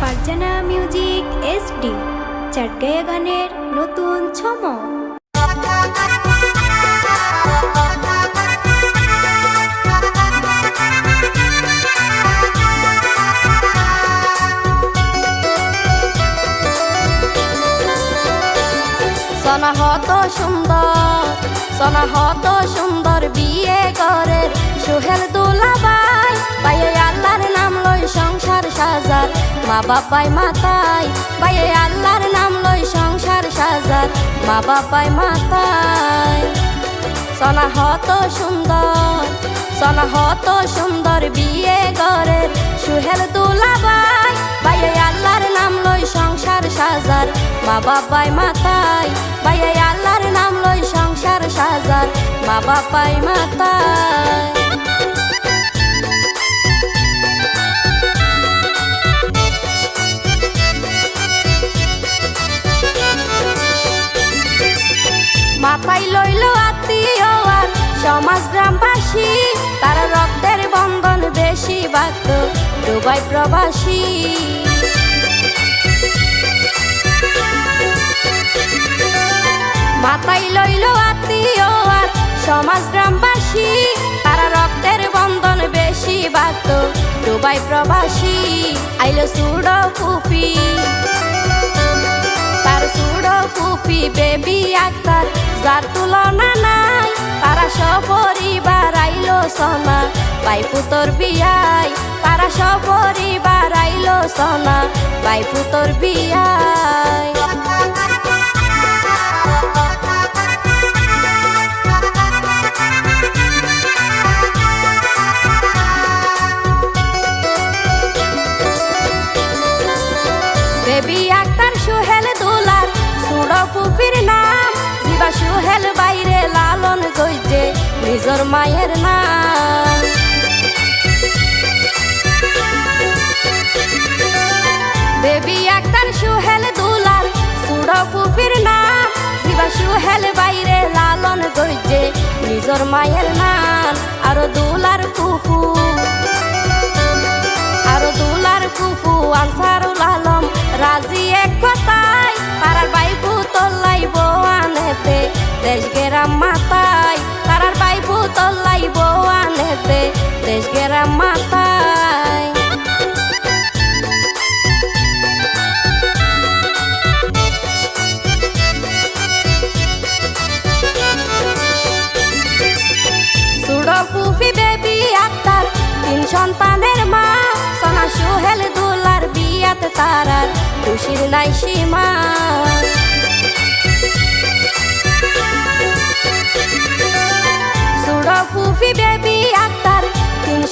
Farzana music SD চাটগায়া গানের নতুন ছমক সনা হত সুন্দর, সনা হত সুন্দর বিয়ে করে সোহেল দুলাবাই বাইয়ে আল্লাহর নাম লই সংসার সাজার। মা বাবাই মাতাই বাইয়ে আল্লাহর নাম লই সংসার সাজার। মা বাবাই মাতাই, সনা হত সুন্দর, সনা হত সুন্দর বিয়ে করে সুহেল দুলাবাই বাইয়ে আল্লাহর নাম লই সংসার সাজার। মা বাবাই মাতাই বাইয়ে আল্লাহর নাম লই সংসার সাজার। মা বাবাই মাতাই। গ্রামবাসী তার রক্তের বন্ধন বেশি বাক্য দুবাই প্রবাসী। মাথায় লইল আত্মীয় আর সমাজ গ্রামবাসী, তারা রক্তের বন্ধন বেশি বাক্য দুবাই প্রবাসী। আইলো সুড ফুফি, তার সুড়ো ফুপি বেবি আক্তার, যার তুলনা নাই, তারা সপরিবার। সোনা। বাইফু তোর বিয়াই তারা সপরিবার আইলো সোনা। বাইফু তোর বিয়াই। নিজর মায়ের নাম। বেবি আক্তার সুহেল দুলার সুড়ো ফুফির নাম। জিবা সুহেল বাইরে লালন গইছে নিজর মায়ের নাম। আর দুলার ফুফু, আরও দুলার ফুফু, আনসারুল আলম রাজি এক কথাই তারার বাইফু তল্লাই আনেতে, দেশ গেরাম মাতাই তিন সন্তানের মা সোনা সোহেল দুলার বিয়াতে তারার খুশির নাই সীমা।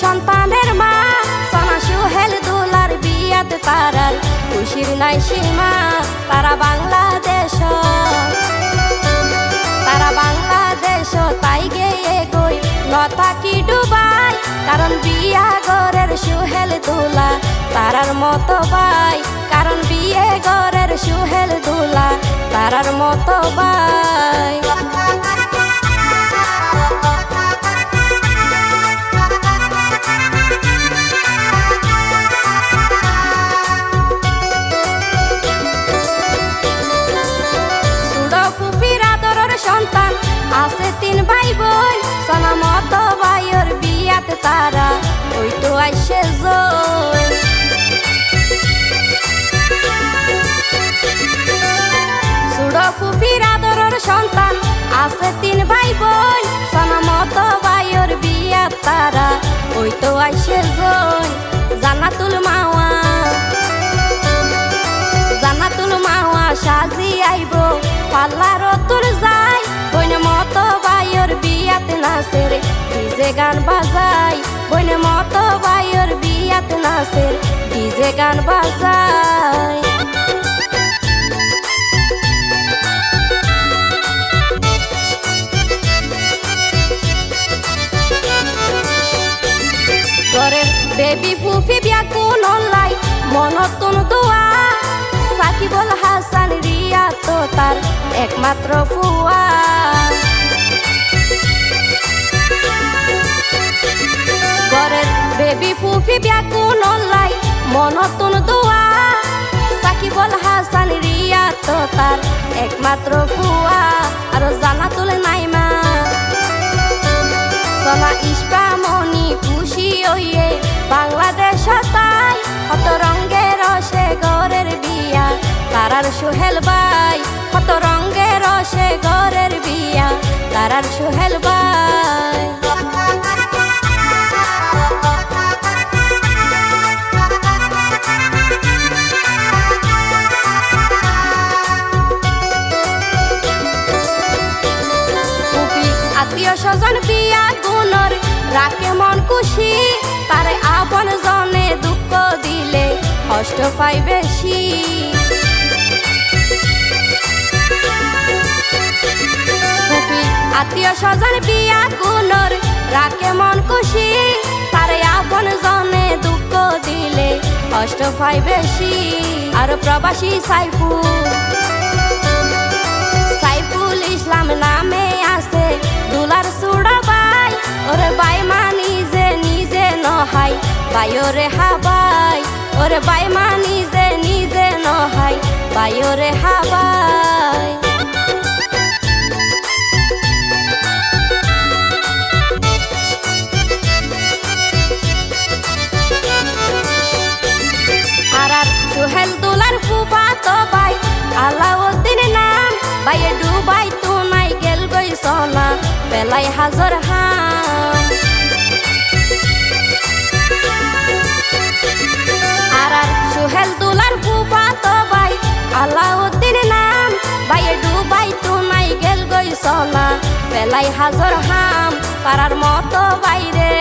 সন্তানের মা। সোনা সোহেল দুলার বিয়াতে তারার খুশির নাই সীমা। তারা বাংলাদেশ। তারা বাংলাদেশ, তাই গেয়ে গই নথাকি ডুবাই। কারণ বিয়া গরের সুহেল দুলা তারার মতো বাই কারণ বিয়ে গরের সুহেল দুলা তারার মতো বাই তারা, ওই তো আইসে সুড়ো আদরের সন্তান আছে তিন ভাই বোন সোনা মতো ভাইয়ের বিয়া তারা, ওই তো আইসে জোন জানাতুল মাওয়া জানাতুল মাওয়া সাজি আইব পাল্লার তোর বাইর বিয়াতে নাচের ডিজে গান বাজাই, বইনে মতো বাইর বিয়াতে নাচের ডিজে গান বাজাই। করে বেবি ফুফি বিয়া কোন লাই মনতুন দোয়া, সাকিবুল হাসান রিয়া তো তার, একমাত্র ফুয়া পাত্র ফুয়া, আর নাই নাইমা সোনা ইস্পামনি খুশি হইয়ে বাংলাদেশ তাই কত রঙ্গের রসে গরের বিয়া। তারার সোহেল বাই কত রঙ্গের রসে গরের বিয়া। তারার সোহেল বাই কষ্ট পাই বেশি। আত্মীয় স্বজন বিয়া গুণর রাখে মন খুশি। তারে আপন জনে দুঃখ দিলে কষ্ট পাই বেশি। আর প্রবাসী সাইফুল সাইফুল ইসলাম নামে আছে দুলার সুড়া বাই ওরে বাই মা নিজে নিজে নহাই বাই ওরে হাবাই। ওরে বাই মা নিজে নিজে নহাই বাই ওরে হাবাই আর সোহেল দুলার ফুফা তো বাই আলাউদ্দিন নাম বাইয়ে গেল গই সোনা পেলাই হাজর হাম পারার মতো বাইরে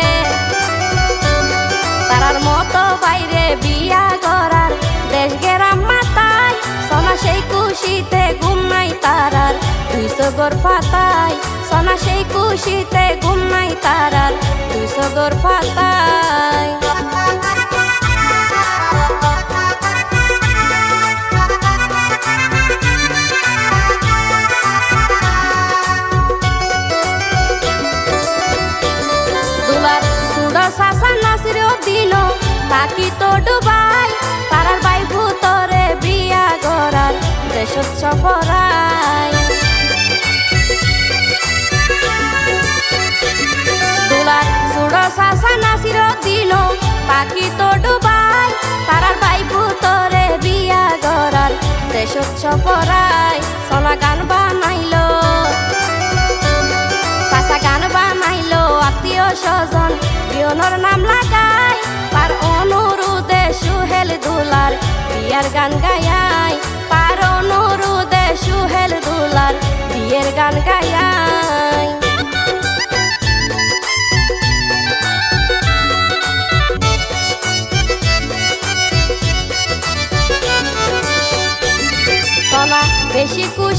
তারার মতো বাইরে বিয়া করার দেশ গেরাম মাতায় সোনা সেই খুশিতে ঘুম নাই তারার দুইশো গোর ফাতায় সোনা সেই খুশিতে ঘুম নাই তারার দুইশো গোর ফাতায় দেশ সফরাই সোনা গান বানাইল। পাশা গান বানাইল, আত্মীয় স্বজন প্রিয়নর নাম লাগাই তার অনুরোধে সুহেল দুলার বিয়ার গান গায়াই তার অনুরোধে সুহেল দুলার বিয়ের গান গায়াই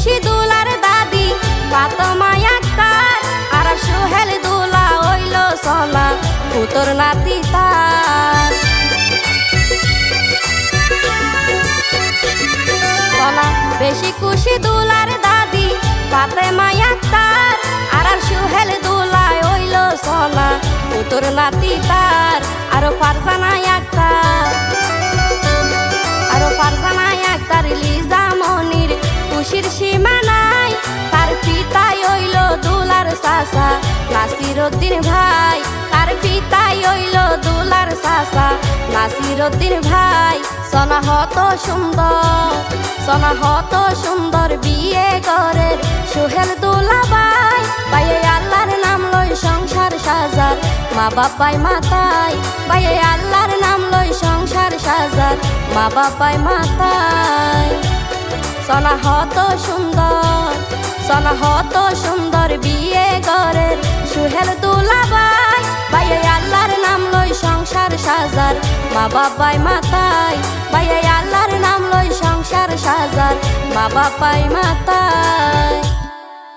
খুশি দুলার দাদি পাত মায়া কার আর সোহেল দুলা হইল সোনা পুতর নাতি তার। বেশি খুশি দুলার দাদি পাতে মায়া তার আর সোহেল দুলা হইল সোনা পুতর নাতি তার। নাসির উদ্দিন ভাই, তার পিতাই হইল দুলার সাসা নাসির উদ্দিন ভাই সনা হত সুন্দর সনা হত সুন্দর বিয়ে করে। সোহেল দুলা ভাই পায়ে আল্লাহর নাম লই সংসার সাজার। মা বাবাই মাতাই পায়ে আল্লাহর নাম লই সংসার সাজার। মা বাবাই মাতাই সনা হত সুন্দর। সনা হত সুন্দর বিয়ে গরের সুহেল দুলাবাই। বাইয়ে আল্লাহর নাম লই সংসার সাজার। মা বাবাই মাতাই। বাইয়ে আল্লাহর নাম লই সংসার সাজার। মা বাবাই মাতাই।